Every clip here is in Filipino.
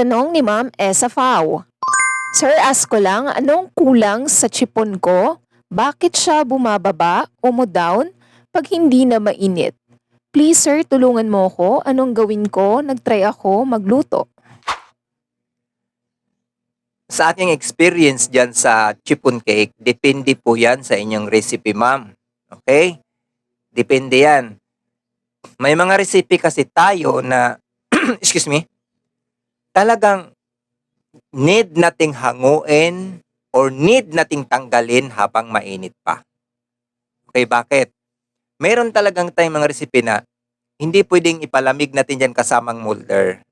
Tanong ni Ma'am Esa. Sir, ask ko lang, anong kulang sa chipon ko? Bakit siya bumababa o mo down pag hindi na mainit? Please sir, tulungan mo ko. Anong gawin ko? Nagtry ako magluto. Sa aking experience dyan sa chipon cake, depende po yan sa inyong recipe, ma'am. Okay? Depende yan. May mga recipe kasi tayo na, excuse me, talagang need nating hanguin or need nating tanggalin habang mainit pa. Okay, bakit? Meron talagang tayong mga recipe na hindi pwedeng ipalamig natin dyan kasamang molder.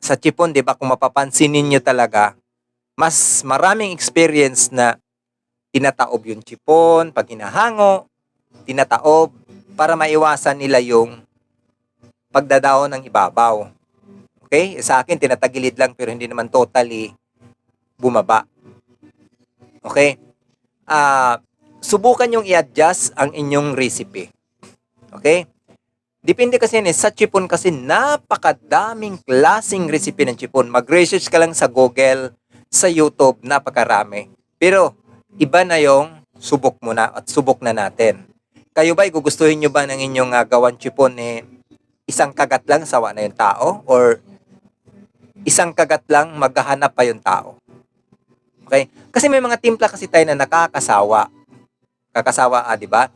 Sa chipon, di ba, kung mapapansin ninyo talaga, mas maraming experience na tinataob yung chipon, pag hinahango, tinataob, para maiwasan nila yung pagdadaon ng ibabaw. Okay? Sa akin, tinatagilid lang pero hindi naman totally bumaba. Okay? Ah, subukan yung i-adjust ang inyong recipe. Okay? Depende kasi yan eh. Sa chipon kasi napakadaming klasing recipe ng chipon. Mag-research ka lang sa Google, sa YouTube, napakarami. Pero iba na yung subok mo na at subok na natin. Kayo ba, gugustuhin nyo ba ng inyong uh, gawan chipon eh, isang kagat lang sawa na yung tao? Or isang kagat lang maghahanap pa yung tao? Okay? Kasi may mga timpla kasi tayo na nakakasawa. Kakasawa, ah, di ba?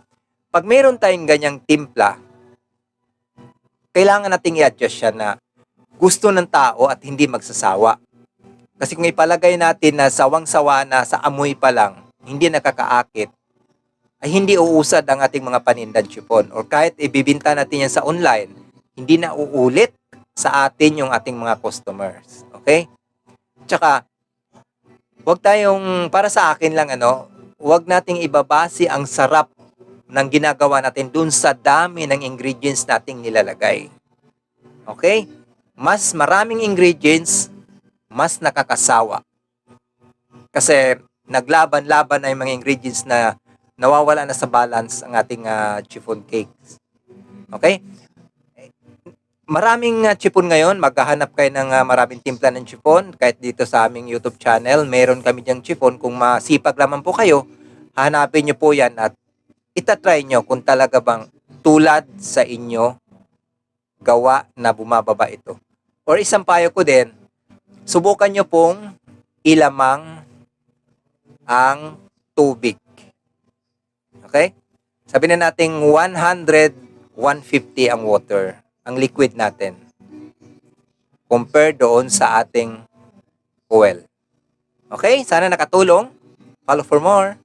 Pag mayroon tayong ganyang timpla, kailangan nating i-adjust siya na gusto ng tao at hindi magsasawa. Kasi kung ipalagay natin na sawang-sawa na sa amoy pa lang, hindi nakakaakit, ay hindi uusad ang ating mga panindan chipon. Or kahit ibibinta natin yan sa online, hindi na uulit sa atin yung ating mga customers. Okay? Tsaka, wag tayong, para sa akin lang ano, wag nating ibabase ang sarap ng ginagawa natin dun sa dami ng ingredients nating nilalagay. Okay? Mas maraming ingredients, mas nakakasawa. Kasi naglaban-laban na yung mga ingredients na nawawala na sa balance ang ating uh, chiffon cakes. Okay? Maraming uh, chiffon ngayon, maghahanap kayo ng uh, maraming timpla ng chiffon. Kahit dito sa aming YouTube channel, meron kami diyang chiffon. Kung masipag lamang po kayo, hanapin nyo po yan at itatry nyo kung talaga bang tulad sa inyo gawa na bumababa ito. Or isang payo ko din, subukan nyo pong ilamang ang tubig. Okay? Sabi na natin 100, 150 ang water, ang liquid natin. Compare doon sa ating oil. Okay? Sana nakatulong. Follow for more.